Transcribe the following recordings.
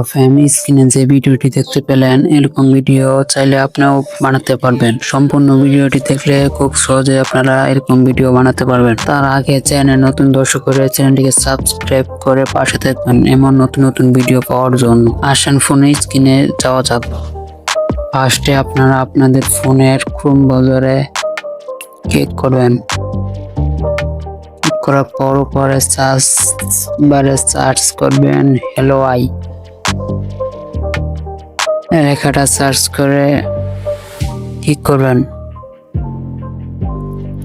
Hello ফ্যামি স্ক্রিনে যে ভিডিওটি দেখতে পেলেন, এরকম ভিডিও চাইলে আপনিও বানাতে পারবেন। সম্পূর্ণ ভিডিওটি দেখলে খুব সহজে আপনারা এরকম ভিডিও বানাতে পারবেন। তার আগে চ্যানেল নতুন দর্শক করে চ্যানেলটিকে সাবস্ক্রাইব করে পাশে থাকবেন এমন নতুন নতুন ভিডিও পাওয়ার জন্য। আসেন ফোনে স্ক্রিনে যাওয়া যাক। ফার্স্টে আপনারা আপনাদের ফোনের ক্রোম বাজারে ক্লিক করবেন। করার পর পরে সার্চ বারে সার্চ করবেন হ্যালো আই লেখাটা সার্চ করে ক্লিক করবেন।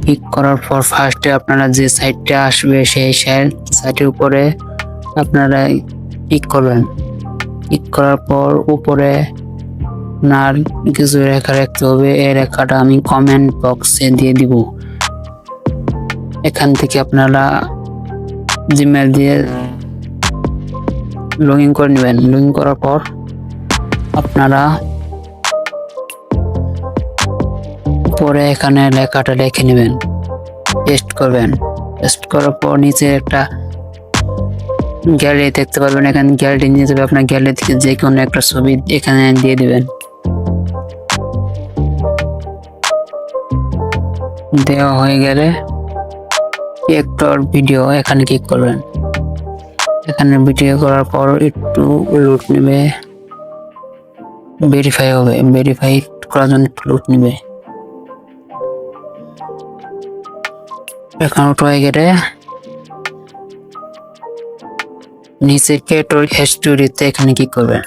ক্লিক করার পর ফার্স্টে আপনারা যে সাইটটা আসবে সেই সাইটের উপরে আপনারা ক্লিক করবেন। ক্লিক করার পর উপরে আপনার কিছু রেখা রাখতে হবে, এই রেখাটা আমি কমেন্ট বক্সে দিয়ে দিব। এখান থেকে আপনারা জিমেল দিয়ে লগ ইন করে নেবেন। লগ ইন করার পর আপনারা পরে এখানে লেখাটা লিখে নেবেন পেস্ট করবেন। পেস্ট করার পর নিচে একটা গ্যালারি দেখতে পারবেন। এখানে গ্যালারি নিয়ে যাবে আপনার গ্যালারি থেকে যে কোনো একটা ছবি এখানে দিয়ে দেবেন। দেওয়া হয়ে গেলে একটর ভিডিও এখানে ক্লিক করবেন। এখানে ভিডিও করার পর একটু লুট নেবে। ভেরিফাই হবে ভেরিফাই করার জন্য লুট নেবে। অ্যাকাউন্ট হয়ে গেলে নিচে কেটোর হিস্টোরিতে এখানে কি করবে।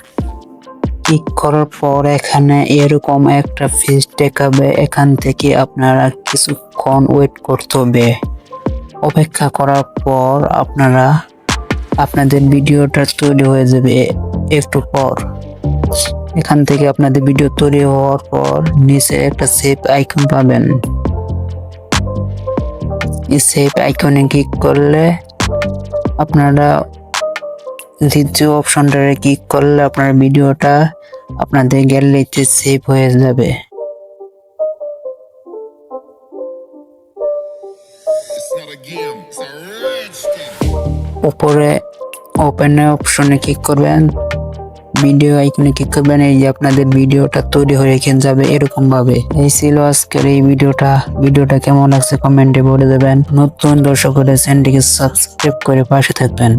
ক্লিক করার পর এখানে এরকম একটা ফিস দেখাবে, এখান থেকে আপনারা কিছুক্ষণ ওয়েট করতে হবে। অপেক্ষা করার পর আপনারা আপনাদের ভিডিওটা তৈরি হয়ে যাবে একটু পর। এখান থেকে আপনাদের ভিডিও তৈরি হওয়ার পর নিচে একটা সেভ আইকন পাবেন। এই সেভ আইকনে ক্লিক করলে আপনারা দ্বিতীয় অপশনটারে ক্লিক করলে আপনার ভিডিওটা আপনাদের গ্যালারিতে সেভ হয়ে যাবে. উপরে ওপেন অপশনে ক্লিক করবেন। ভিডিও আইকনে ক্লিক করবেন, এই যে আপনাদের ভিডিওটা তৈরি হয়ে এখানে যাবে এরকম ভাবে এই ছিল আজকের এই ভিডিওটা। ভিডিওটা কেমন লাগছে কমেন্টে বলে দেবেন। নতুন দর্শক হলে চ্যানেলটিকে সাবস্ক্রাইব করে পাশে থাকবেন।